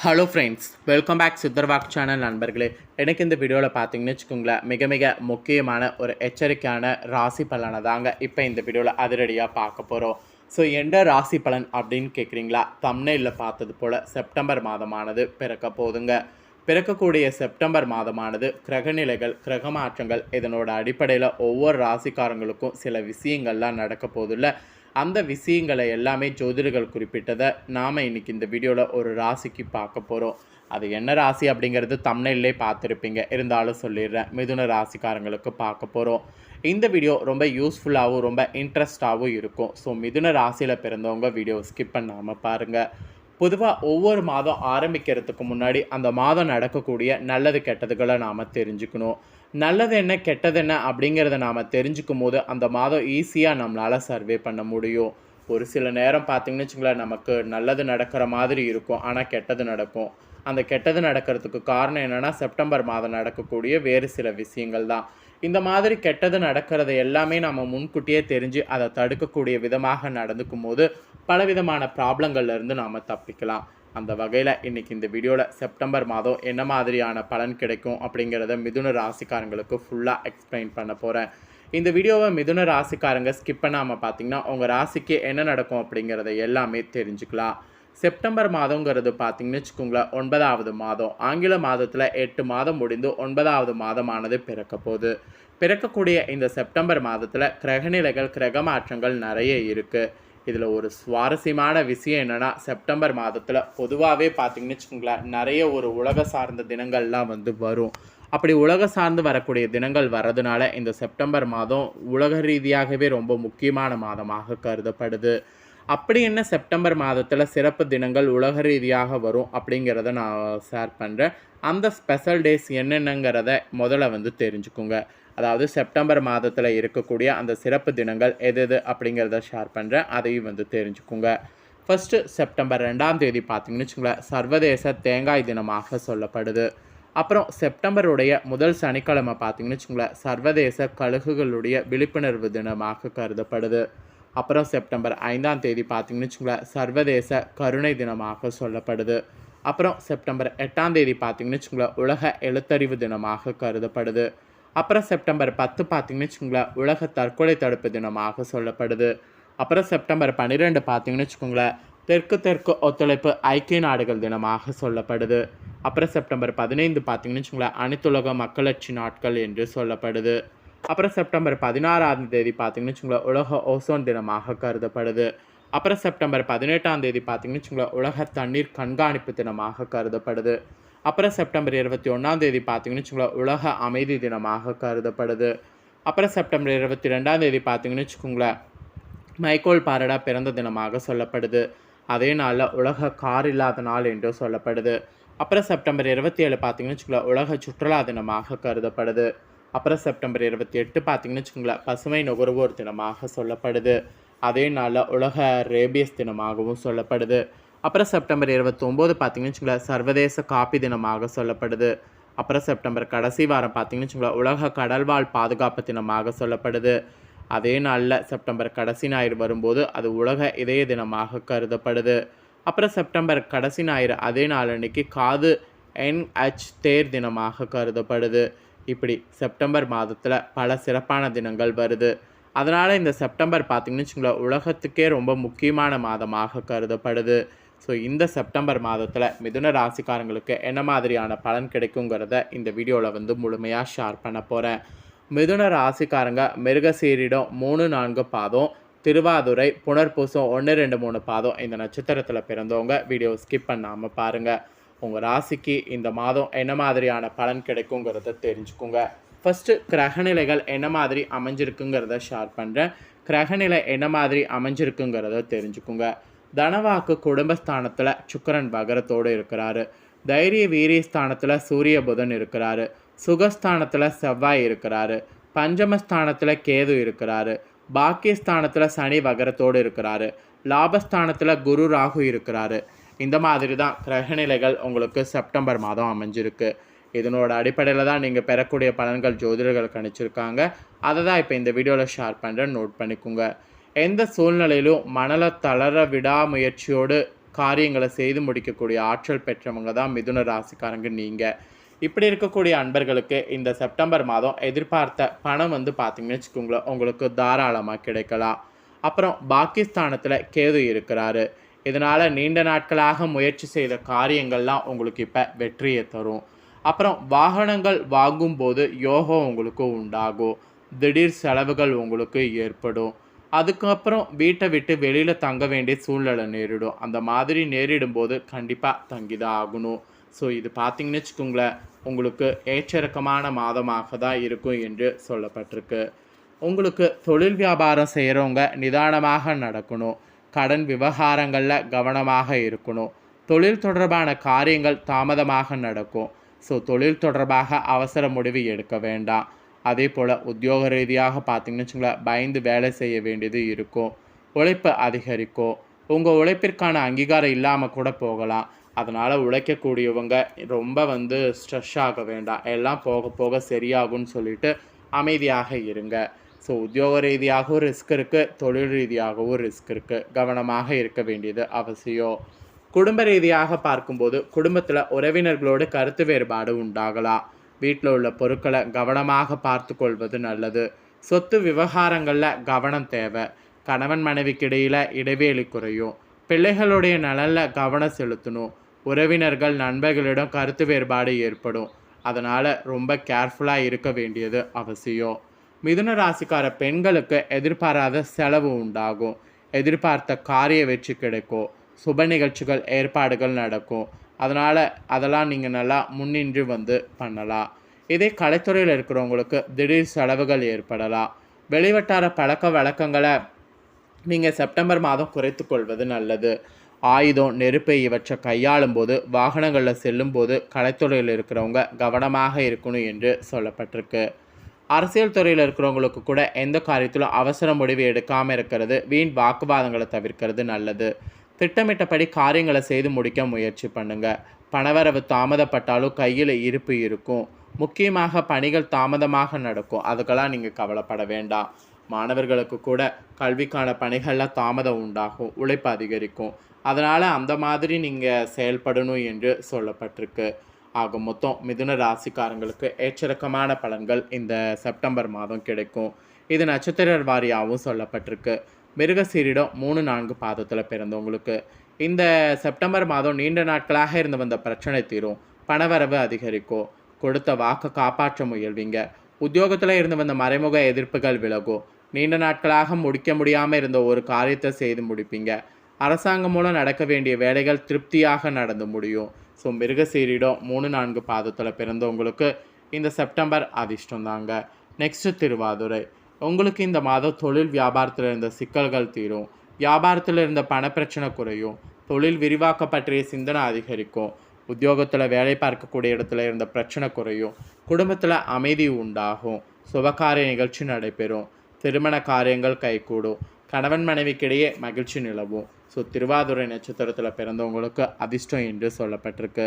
Hello friends welcome back சித்தர்வாக் channel நண்பர்களே. எனக்கு இந்த வீடியோவில் பார்த்தீங்கன்னு வச்சுக்கோங்களேன் மிக மிக முக்கியமான ஒரு எச்சரிக்கையான ராசி பலனை தாங்க இப்போ இந்த வீடியோவில் அதிரடியாக பார்க்க போகிறோம் ஸோ எந்த ராசி பலன் அப்படின்னு கேட்குறீங்களா தம்னையில் பார்த்தது போல் செப்டம்பர் மாதமானது பிறக்க போதுங்க பிறக்கக்கூடிய செப்டம்பர் மாதமானது கிரகநிலைகள் கிரக மாற்றங்கள் இதனோட அடிப்படையில் ஒவ்வொரு ராசிக்காரங்களுக்கும் சில விஷயங்கள்லாம் நடக்க போதில்லை அந்த விஷயங்களை எல்லாமே ஜோதிடர்கள் குறிப்பிட்டதை நாம் இன்றைக்கி இந்த வீடியோவில் ஒரு ராசிக்கு பார்க்க போகிறோம் அது என்ன ராசி அப்படிங்கிறது தமிழ்லே பார்த்துருப்பீங்க. இருந்தாலும் சொல்லிடுறேன். மிதுன ராசிக்காரங்களுக்கு பார்க்க போகிறோம் இந்த வீடியோ ரொம்ப யூஸ்ஃபுல்லாகவும் ரொம்ப இன்ட்ரெஸ்டாகவும் இருக்கும். ஸோ மிதுன ராசியில் பிறந்தவங்க வீடியோ ஸ்கிப் பண்ணாமல் பாருங்கள் பொதுவாக ஒவ்வொரு மாதம் ஆரம்பிக்கிறதுக்கு முன்னாடி அந்த மாதம் நடக்கக்கூடிய நல்லது கெட்டதுகளை நாம் தெரிஞ்சுக்கணும். நல்லது என்ன கெட்டது என்ன அப்படிங்கிறத நாம் தெரிஞ்சுக்கும் போது அந்த மாதம் ஈஸியாக நம்மளால் சர்வே பண்ண முடியும். ஒரு சில நேரம் பார்த்தீங்கன்னு வச்சுங்களேன் நமக்கு நல்லது நடக்கிற மாதிரி இருக்கும் ஆனால் கெட்டது நடக்கும். அந்த கெட்டது நடக்கிறதுக்கு காரணம் என்னென்னா செப்டம்பர் மாதம் நடக்கக்கூடிய வேறு சில விஷயங்கள் தான். இந்த மாதிரி கெட்டது நடக்கிறத எல்லாமே நம்ம முன்கூட்டியே தெரிஞ்சு அதை தடுக்கக்கூடிய விதமாக நடந்துக்கும் போது பலவிதமான ப்ராப்ளங்கள்லேருந்து நாம் தப்பிக்கலாம். அந்த வகையில் இன்றைக்கி இந்த வீடியோவில் செப்டம்பர் மாதம் என்ன மாதிரியான பலன் கிடைக்கும் அப்படிங்கிறத மிதுன ராசிக்காரங்களுக்கு ஃபுல்லாக எக்ஸ்பிளைன் பண்ண போகிறேன் இந்த வீடியோவை மிதுன ராசிக்காரங்க ஸ்கிப் பண்ணாமல் பார்த்தீங்கன்னா உங்கள் ராசிக்கு என்ன நடக்கும் அப்படிங்கிறத எல்லாமே தெரிஞ்சுக்கலாம். செப்டம்பர் மாதங்கிறது பார்த்தீங்கன்னு வச்சுக்கோங்களேன் ஒன்பதாவது மாதம். ஆங்கில மாதத்தில் எட்டு மாதம் முடிந்து ஒன்பதாவது மாதமானது பிறக்க போகுது. பிறக்கக்கூடிய இந்த செப்டம்பர் மாதத்தில் கிரகநிலைகள் கிரக மாற்றங்கள் நிறைய இருக்குது இதில் ஒரு சுவாரஸ்யமான விஷயம் என்னென்னா செப்டம்பர் மாதத்தில் பொதுவாகவே பார்த்தீங்கன்னு வச்சுக்கோங்களேன் நிறைய ஒரு உலக சார்ந்த தினங்கள்லாம் வந்து வரும். அப்படி உலக சார்ந்து வரக்கூடிய தினங்கள் வர்றதுனால இந்த செப்டம்பர் மாதம் உலக ரீதியாகவே ரொம்ப முக்கியமான மாதமாக கருதப்படுது. அப்படி என்ன செப்டம்பர் மாதத்தில் சிறப்பு தினங்கள் உலக ரீதியாக வரும் அப்படிங்கிறத நான் ஷேர் பண்ணுறேன் அந்த ஸ்பெஷல் டேஸ் என்னென்னங்கிறத முதல்ல வந்து தெரிஞ்சுக்குங்க. அதாவது செப்டம்பர் மாதத்தில் இருக்கக்கூடிய அந்த சிறப்பு தினங்கள் எது எது அப்படிங்கிறத ஷேர் பண்ணுறேன் அதையும் வந்து தெரிஞ்சுக்கோங்க. ஃபஸ்ட்டு செப்டம்பர் ரெண்டாம் தேதி பார்த்தீங்கன்னு வச்சுங்களேன் சர்வதேச தேங்காய் தினமாக சொல்லப்படுது. அப்புறம் செப்டம்பருடைய முதல் சனிக்கிழமை பார்த்தீங்கன்னு வச்சுங்களேன் சர்வதேச கழுகுகளுடைய விழிப்புணர்வு தினமாக கருதப்படுது. அப்புறம் செப்டம்பர் ஐந்தாம் தேதி பார்த்தீங்கன்னு வச்சுங்களேன் சர்வதேச கருணை தினமாக சொல்லப்படுது. அப்புறம் செப்டம்பர் எட்டாம் தேதி பார்த்தீங்கன்னு வச்சுங்களேன் உலக எழுத்தறிவு தினமாக கருதப்படுது. அப்புறம் செப்டம்பர் பத்து பார்த்தீங்கன்னு வச்சுக்கோங்களேன் உலக தற்கொலை தடுப்பு தினமாக சொல்லப்படுது. அப்புறம் செப்டம்பர் பன்னிரெண்டு பார்த்தீங்கன்னு வச்சுக்கோங்களேன் தெற்கு தெற்கு ஒத்துழைப்பு ஐக்கிய நாடுகள் தினமாக சொல்லப்படுது. அப்புறம் செப்டம்பர் பதினைந்து பார்த்தீங்கன்னு வச்சுக்கோங்களேன் அனைத்துலக மக்களட்சி நாட்கள் என்று சொல்லப்படுது. அப்புறம் செப்டம்பர் பதினாறாம் தேதி பார்த்தீங்கன்னு வச்சுக்கோங்களேன் உலக ஓசோன் தினமாக கருதப்படுது. அப்புறம் செப்டம்பர் பதினெட்டாம் தேதி பார்த்தீங்கன்னு வச்சுக்கோங்களேன் உலக தண்ணீர் கண்காணிப்பு தினமாக கருதப்படுது. அப்புறம் செப்டம்பர் இருபத்தி ஒன்றாம் தேதி பார்த்தீங்கன்னு வச்சுக்கோங்களேன் உலக அமைதி தினமாக கருதப்படுது. அப்புறம் செப்டம்பர் இருபத்தி ரெண்டாம் தேதி பார்த்தீங்கன்னு வச்சுக்கோங்களேன் மைக்கோல் பாரடா பிறந்த தினமாக சொல்லப்படுது. அதே நாளில் உலக கார் இல்லாத நாள் என்று சொல்லப்படுது. அப்புறம் செப்டம்பர் இருபத்தி ஏழு பார்த்தீங்கன்னு வச்சுக்கோங்களேன் உலக சுற்றுலா தினமாக கருதப்படுது. அப்புறம் செப்டம்பர் இருபத்தி எட்டு பார்த்தீங்கன்னு வச்சுக்கோங்களேன் பசுமை நுகர்வோர் தினமாக சொல்லப்படுது. அதே நாளில் உலக ரேபியஸ் தினமாகவும் சொல்லப்படுது. அப்புறம் செப்டம்பர் இருபத்தொம்போது பார்த்தீங்கன்னு வச்சுக்கோங்களேன் சர்வதேச காப்பி தினமாக சொல்லப்படுது. அப்புறம் செப்டம்பர் கடைசி வாரம் பார்த்தீங்கன்னு வச்சுக்கோங்களேன் உலக கடல்வாழ் பாதுகாப்பு தினமாக சொல்லப்படுது. அதே நாளில் செப்டம்பர் கடைசி ஞாயிறு வரும்போது அது உலக இதய தினமாக கருதப்படுது. அப்புறம் செப்டம்பர் கடைசி ஞாயிறு அதே நாள் அன்னைக்கு காது என்ஹெச் தேர் தினமாக கருதப்படுது. இப்படி செப்டம்பர் மாதத்தில் பல சிறப்பான தினங்கள் வருது. அதனால் இந்த செப்டம்பர் பார்த்திங்கன்னு வச்சுங்களேன் உலகத்துக்கே ரொம்ப முக்கியமான மாதமாக கருதப்படுது. ஸோ இந்த செப்டம்பர் மாதத்தில் மிதுன ராசிக்காரங்களுக்கு என்ன மாதிரியான பலன் கிடைக்குங்கிறத இந்த வீடியோவில் வந்து முழுமையாக ஷேர் பண்ண போகிறேன் மிதுன ராசிக்காரங்க மிருகசீரிடம் மூணு நான்கு பாதம் திருவாதுரை புனர்பூசம் ஒன்று ரெண்டு மூணு பாதம் இந்த நட்சத்திரத்தில் பிறந்தவங்க வீடியோ ஸ்கிப் பண்ணாமல் பாருங்கள் உங்கள் ராசிக்கு இந்த மாதம் என்ன மாதிரியான பலன் கிடைக்குங்கிறத தெரிஞ்சுக்குங்க. ஃபஸ்ட்டு கிரகநிலைகள் என்ன மாதிரி அமைஞ்சிருக்குங்கிறத ஷேர் பண்ணுறேன் கிரகநிலை என்ன மாதிரி அமைஞ்சிருக்குங்கிறத தெரிஞ்சுக்குங்க. தனவாக்கு குடும்பஸ்தானத்தில் சுக்கரன் வகரத்தோடு இருக்கிறாரு. தைரிய வீரிய ஸ்தானத்தில் சூரிய புதன் இருக்கிறாரு. சுகஸ்தானத்தில் செவ்வாய் இருக்கிறாரு. பஞ்சமஸ்தானத்தில் கேது இருக்கிறாரு. பாக்கியஸ்தானத்தில் சனி வகரத்தோடு இருக்கிறாரு. லாபஸ்தானத்தில் குரு ராகு இருக்கிறாரு. இந்த மாதிரி தான் கிரகநிலைகள் உங்களுக்கு செப்டம்பர் மாதம் அமைஞ்சிருக்கு. இதனோட அடிப்படையில் தான் நீங்கள் பெறக்கூடிய பலன்கள் ஜோதிடர்கள் கணிச்சிருக்காங்க. அதை தான் இப்போ இந்த வீடியோவில் ஷேர் பண்ணுறேன் நோட் பண்ணிக்கோங்க. எந்த சூழ்நிலையிலும் மணலை தளர விடாமுயற்சியோடு காரியங்களை செய்து முடிக்கக்கூடிய ஆற்றல் பெற்றவங்க தான் மிதுன ராசிக்காரங்க நீங்கள் இப்படி இருக்கக்கூடிய அன்பர்களுக்கு இந்த செப்டம்பர் மாதம் எதிர்பார்த்த பணம் வந்து பார்த்தீங்கன்னு வச்சுக்கோங்களேன் உங்களுக்கு தாராளமாக கிடைக்கலாம். அப்புறம் பாகிஸ்தானத்தில் கேது இருக்கிறாரு. இதனால் நீண்ட நாட்களாக முயற்சி செய்த காரியங்கள்லாம் உங்களுக்கு இப்போ வெற்றியை தரும். அப்புறம் வாகனங்கள் வாங்கும்போது யோகம் உங்களுக்கு உண்டாகும். திடீர் செலவுகள் உங்களுக்கு ஏற்படும். அதுக்கப்புறம் வீட்டை விட்டு வெளியில் தங்க வேண்டிய சூழ்நிலை நேரிடும். அந்த மாதிரி நேரிடும்போது கண்டிப்பாக தங்கி தான் ஆகணும். ஸோ இது பார்த்திங்கன்னு வச்சுக்கோங்களேன் உங்களுக்கு ஏற்றிறக்கமான மாதமாக தான் இருக்கும் என்று சொல்லப்பட்டிருக்கு. உங்களுக்கு தொழில் வியாபாரம் செய்கிறவங்க நிதானமாக நடக்கணும். கடன் விவகாரங்களில் கவனமாக இருக்கணும். தொழில் தொடர்பான காரியங்கள் தாமதமாக நடக்கும். ஸோ தொழில் தொடர்பாக அவசர முடிவு எடுக்க வேண்டாம். அதே போல் உத்தியோக ரீதியாக பார்த்தீங்கன்னு வச்சுங்களேன் பயந்து வேலை செய்ய வேண்டியது இருக்கும். உழைப்பு அதிகரிக்கும். உங்கள் உழைப்பிற்கான அங்கீகாரம் இல்லாமல் கூட போகலாம். அதனால் உழைக்கக்கூடியவங்க ரொம்ப வந்து ஸ்ட்ரெஸ் ஆக வேண்டாம். எல்லாம் போக போக சரியாகும்னு சொல்லிட்டு அமைதியாக இருங்க. ஸோ உத்தியோக ரீதியாகவும் ரிஸ்க் இருக்குது தொழில் ரீதியாகவும் ரிஸ்க் இருக்குது கவனமாக இருக்க வேண்டியது அவசியம். குடும்ப ரீதியாக பார்க்கும்போது குடும்பத்தில் உறவினர்களோடு கருத்து வேறுபாடு உண்டாகலாம். வீட்டில் உள்ள பொருட்களை கவனமாக பார்த்து கொள்வது நல்லது. சொத்து விவகாரங்களில் கவனம் தேவை. கணவன் மனைவிக்கு இடையில் இடைவேளி குறையும். பிள்ளைகளுடைய நலனில் கவனம் செலுத்தணும். உறவினர்கள் நண்பர்களிடம் கருத்து வேறுபாடு ஏற்படும். அதனால் ரொம்ப கேர்ஃபுல்லாக இருக்க வேண்டியது அவசியம். மிதுன ராசிக்கார பெண்களுக்கு எதிர்பாராத செலவு உண்டாகும். எதிர்பார்த்த காரிய வெற்றி கிடைக்கும். சுப நிகழ்ச்சிகள் ஏற்பாடுகள் நடக்கும். அதனால் அதெல்லாம் நீங்கள் நல்லா முன்னின்று வந்து பண்ணலாம். இதே கலைத்துறையில் இருக்கிறவங்களுக்கு திடீர் செலவுகள் ஏற்படலாம். வெளிவட்டார பழக்க வழக்கங்களை நீங்கள் செப்டம்பர் மாதம் குறைத்து கொள்வது நல்லது. ஆயுதம் நெருப்பை இவற்றை கையாளும் போது வாகனங்களில் செல்லும்போது கலைத்துறையில் இருக்கிறவங்க கவனமாக இருக்கணும் என்று சொல்லப்பட்டிருக்கு. அரசியல் துறையில் இருக்கிறவங்களுக்கு கூட எந்த காரியத்திலும் அவசர முடிவு எடுக்காமல் இருக்கிறது வீண் வாக்குவாதங்களை தவிர்க்கிறது நல்லது. திட்டமிட்டபடி காரியங்களை செய்து முடிக்க முயற்சி பண்ணுங்க. பணவரவு தாமதப்பட்டாலும் கையில் இருப்பு இருக்கும். முக்கியமாக பணிகள் தாமதமாக நடக்கும். அதுக்கெல்லாம் நீங்கள் கவலைப்பட வேண்டாம். மாணவர்களுக்கு கூட கல்விக்கான பணிகளில் தாமதம் உண்டாகும். உழைப்பு அதிகரிக்கும். அதனால் அந்த மாதிரி நீங்கள் செயல்படணும் என்று சொல்லப்பட்டிருக்கு. ஆக மொத்தம் மிதுன ராசிக்காரங்களுக்கு ஏற்றிறக்கமான பலன்கள் இந்த செப்டம்பர் மாதம் கிடைக்கும். இது நட்சத்திர வாரியாகவும் சொல்லப்பட்டிருக்கு. மிருகசீரிடம் மூணு நான்கு பாதத்தில் பிறந்தவங்களுக்கு இந்த செப்டம்பர் மாதம் நீண்ட நாட்களாக இருந்து வந்த பிரச்சனை தீரும். பணவரவு அதிகரிக்கும். கொடுத்த வாக்கை காப்பாற்ற முயல்வீங்க. உத்தியோகத்தில் இருந்து வந்த மறைமுக எதிர்ப்புகள் விலகும். நீண்ட நாட்களாக முடிக்க முடியாமல் இருந்த ஒரு காரியத்தை செய்து முடிப்பீங்க. அரசாங்கம் மூலம் நடக்க வேண்டிய வேலைகள் திருப்தியாக நடந்து முடியும். ஸோ மிருகசீரிடம் மூணு நான்கு பாதத்தில் பிறந்தவங்களுக்கு இந்த செப்டம்பர் அதிர்ஷ்டம் தாங்க நெக்ஸ்ட்டு திருவாதுரை. உங்களுக்கு இந்த மாதம் தொழில் வியாபாரத்தில் இருந்த சிக்கல்கள் தீரும். வியாபாரத்தில் இருந்த பணப்பிரச்சனை குறையும். தொழில் விரிவாக்க பற்றிய சிந்தனை அதிகரிக்கும். உத்தியோகத்தில் வேலை பார்க்கக்கூடிய இடத்துல இருந்த பிரச்சனை குறையும். குடும்பத்தில் அமைதி உண்டாகும். சுபகாரிய நிகழ்ச்சி நடைபெறும். திருமண காரியங்கள் கைகூடும். கணவன் மனைவிக்கிடையே மகிழ்ச்சி நிலவும். ஸோ திருவாதுரை நட்சத்திரத்தில் பிறந்தவங்களுக்கு அதிர்ஷ்டம் என்று சொல்லப்பட்டிருக்கு.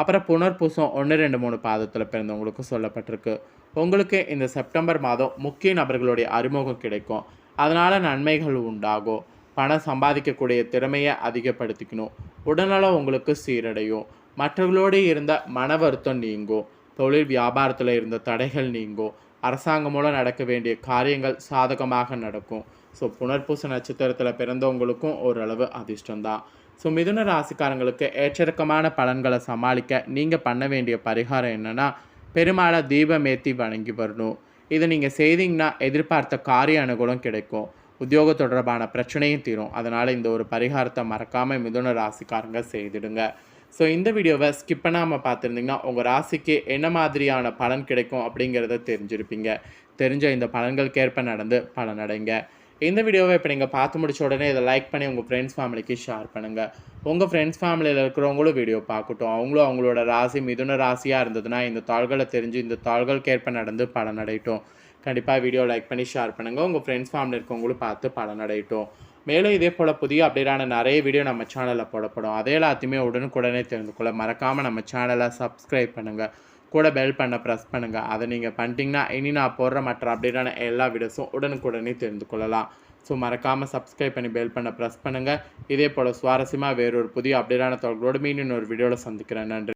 அப்புறம் புனர்பூசம் ஒன்று ரெண்டு மூணு பாதத்தில் பிறந்தவங்களுக்கு சொல்லப்பட்டிருக்கு. உங்களுக்கு இந்த செப்டம்பர் மாதம் முக்கிய நபர்களுடைய அறிமுகம் கிடைக்கும். அதனால் நன்மைகள் உண்டாகும். பணம் சம்பாதிக்கக்கூடிய திறமையை அதிகப்படுத்திக்கணும். உடல்நலம் உங்களுக்கு சீரடையும். மற்றவர்களோடு இருந்த மன வருத்தம் நீங்கும். தொழில் வியாபாரத்தில் இருந்த தடைகள் நீங்கும். அரசாங்கம் மூலம் நடக்க வேண்டிய காரியங்கள் சாதகமாக நடக்கும். ஸோ புனர்பூச நட்சத்திரத்தில் பிறந்தவங்களுக்கும் ஓரளவு அதிர்ஷ்டம்தான். ஸோ மிதுன ராசிக்காரங்களுக்கு ஏற்றிறக்கமான பலன்களை சமாளிக்க நீங்கள் பண்ண வேண்டிய பரிகாரம் என்னென்னா பெருமாளை தீபமேத்தி வணங்கி வரணும். இதை நீங்கள் செய்தீங்கன்னா எதிர்பார்த்த காரிய அனுகூலம் கிடைக்கும். உத்தியோக தொடர்பான பிரச்சனையும் தீரும். அதனால் இந்த ஒரு பரிகாரத்தை மறக்காமல் மிதுன ராசிக்காரங்க செய்திடுங்க. ஸோ இந்த வீடியோவை ஸ்கிப் பண்ணாமல் பார்த்துருந்தீங்கன்னா உங்கள் ராசிக்கு என்ன மாதிரியான பலன் கிடைக்கும் அப்படிங்கிறத தெரிஞ்சிருப்பீங்க. தெரிஞ்ச இந்த பலன்களுக்கேற்ப நடந்து பலனடைங்க. இந்த வீடியோவை இப்போ நீங்கள் பார்த்து முடிச்ச உடனே இதை லைக் பண்ணி உங்கள் ஃப்ரெண்ட்ஸ் ஃபேமிலிக்கு ஷேர் பண்ணுங்கள் உங்கள் ஃப்ரெண்ட்ஸ் ஃபேமிலியில் இருக்கிறவங்களும் வீடியோ பார்க்கட்டும். அவங்களும் அவங்களோட ராசி மிதுன ராசியாக இருந்ததுன்னா இந்த தாள்களை தெரிஞ்சு இந்த தாள்களுக்கேற்ப நடந்து பலனடையட்டும். கண்டிப்பாக வீடியோ லைக் பண்ணி ஷேர் பண்ணுங்கள் உங்கள் ஃப்ரெண்ட்ஸ் ஃபேமிலி இருக்கவங்களும் பார்த்து பலனடையட்டும். மேலும் இதே போல் புதிய அப்டேட்டான நிறைய வீடியோ நம்ம சேனலில் போடப்படும். அதே எல்லாத்தையுமே உடனுக்குடனே தெரிந்து கொள்ள மறக்காமல் நம்ம சேனலை சப்ஸ்கிரைப் பண்ணுங்கள் கூட பெல் பண்ண ப்ரெஸ் பண்ணுங்கள் அதை நீங்கள் பண்ணிட்டீங்கன்னா இனி நான் போடுற மற்ற அப்டேட்டான எல்லா வீடியோஸும் உடனுக்குடனே தெரிந்து கொள்ளலாம். ஸோ மறக்காமல் சப்ஸ்கிரைப் பண்ணி பெல் பண்ண ப்ரெஸ் பண்ணுங்கள் இதே போல் சுவாரஸ்யமாக வேறொரு புதிய அப்டேட்டான தொடர்களோடு மீண்டும் ஒரு வீடியோவில் சந்திக்கிறேன். நன்றி.